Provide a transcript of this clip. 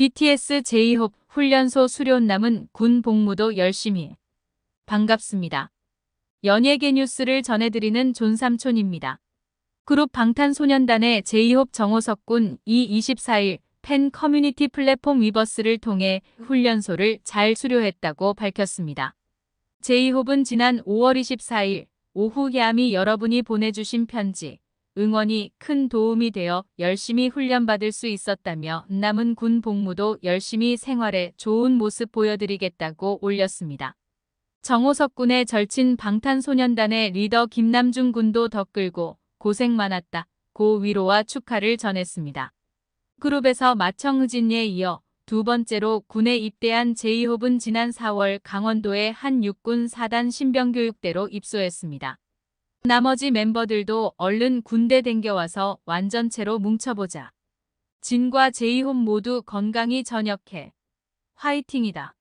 BTS 제이홉 훈련소 수료원 남은 군 복무도 열심히. 반갑습니다. 연예계 뉴스를 전해드리는 존삼촌입니다. 그룹 방탄소년단의 제이홉 정호석 군 이 24일 팬 커뮤니티 플랫폼 위버스를 통해 훈련소를 잘 수료했다고 밝혔습니다. 제이홉은 지난 5월 24일 오후 야미 여러분이 보내주신 편지, 응원이 큰 도움이 되어 열심히 훈련받을 수 있었다며 남은 군 복무도 열심히 생활해 좋은 모습 보여드리겠다고 올렸습니다. 정호석 군의 절친 방탄소년단의 리더 김남중 군도 더 끌고 고생 많았다. 고 위로와 축하를 전했습니다. 그룹에서 마청의진에 이어 두 번째로 군에 입대한 제이홉은 지난 4월 강원도의 한 육군 4단 신병교육대로 입소했습니다. 나머지 멤버들도 얼른 군대 댕겨와서 완전체로 뭉쳐보자. 진과 제이홉 모두 건강히 전역해. 화이팅이다.